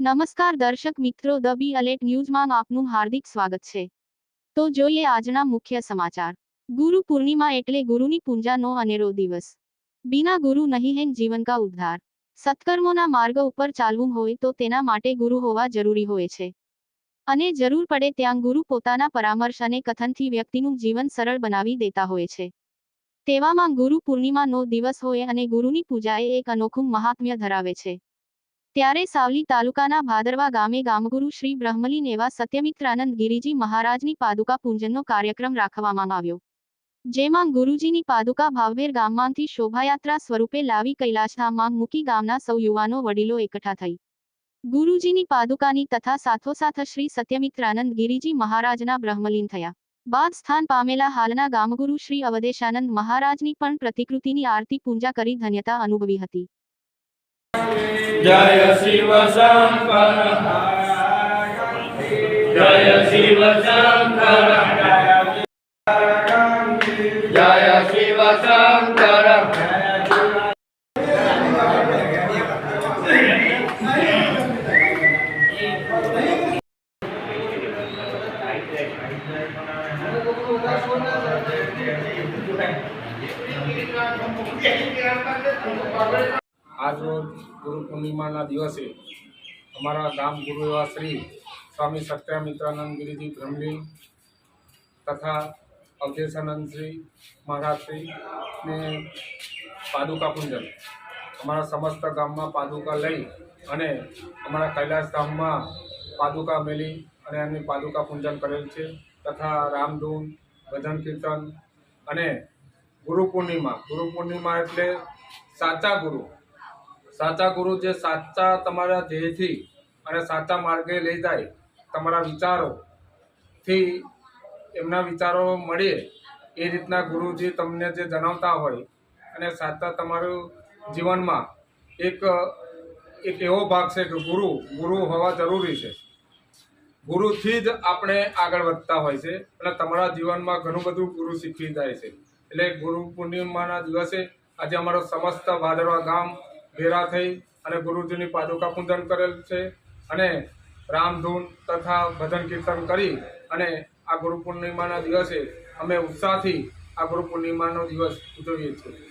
નમસ્કાર દર્શક મિત્રો, ધ બી અલેટ ન્યૂઝમાં આપનું હાર્દિક સ્વાગત છે. તો જોઈએ આજના મુખ્ય સમાચાર. ગુરુ પૂર્ણિમા એટલે ગુરુની પૂંજાનો અનેરો દિવસ. બિના ગુરુ નહીં હેન જીવન કા ઉદ્ધાર. સત્કર્મોના માર્ગ ઉપર ચાલવું હોય તો તેના માટે ગુરુ હોવા જરૂરી હોય છે. અને જરૂર પડે ત્યાં ગુરુ પોતાના પરામર્શ અને કથનથી વ્યક્તિનું જીવન સરળ બનાવી દેતા હોય છે. તેવામાં ગુરુ પૂર્ણિમાનો દિવસ હોય અને ગુરુની પૂજા એ એક અનોખું મહાત્મ્ય ધરાવે છે. ત્યારે સાવલી તાલુકાના ભાદરવા ગામે ગામગુરુ શ્રી બ્રહ્મલીન એવા સત્યમિત્રાનંદ ગિરિજી મહારાજની પાદુકા પૂજનનો કાર્યક્રમ રાખવામાં આવ્યો. જેમાં ગુરુજીની પાદુકા ભાવવેર ગામમાંથી શોભાયાત્રા સ્વરૂપે લાવી કૈલાસધામમાં મૂકી ગામના સૌ યુવાનો વડીલો એકઠા થઈ. ગુરુજીની પાદુકાની તથા સાથોસાથ શ્રી સત્યમિત્રાનંદ ગિરિજી મહારાજના બ્રહ્મલીન થયા. બાદ સ્થાન પામેલા હાલના ગામગુરુ શ્રી અવદેશાનંદ મહારાજની પણ પ્રતિકૃતિની આરતી પૂજા કરી ધન્યતા અનુભવી હતી. Jaya Siva Shankara Jaya Siva Shankara Jaya Siva Jaya આજરોજ ગુરુ પૂર્ણિમાના દિવસે અમારા ગામ ગુરુ એવા શ્રી સ્વામી સત્યામિત્રાનંદ ગિરિજી બ્રહ્મલી તથા અવધેશાનંદ શ્રી મહારાજ ને પાદુકા પૂજન. અમારા સમસ્ત ગામમાં પાદુકા લઈ અને અમારા કૈલાસ ધામમાં પાદુકા મેલી અને એમની પાદુકા પૂજન કરેલ છે તથા રામધૂન, ભજન કીર્તન અને ગુરુ પૂર્ણિમા. ગુરુ પૂર્ણિમા એટલે સાચા ગુરુ. સાચા ગુરુ જે સાચા તમારા ધ્યેયથી અને સાચા માર્ગે લઈ જાય, તમારા વિચારોથી એમના વિચારો મળે, એ રીતના ગુરુજી તમને જે જણાવતા હોય અને સાચા તમારું જીવનમાં એક એક એવો ભાગ છે કે ગુરુ ગુરુ હોવા જરૂરી છે. ગુરુથી જ આપણે આગળ વધતા હોય છે અને તમારા જીવનમાં ઘણું બધું ગુરુ શીખવી જાય છે. એટલે ગુરુ પૂર્ણિમાના દિવસે આજે અમારો સમસ્ત ભાદરવા ગામ ભેરા થઈ અને ગુરુજીની પાદુકા પૂજન કરેલ છે અને રામધૂન તથા ભજન કીર્તન કરી અને આ ગુરુ પૂર્ણિમાના દિવસે અમે ઉત્સાહથી આ ગુરુ પૂર્ણિમાનો દિવસ ઉજવીએ છીએ.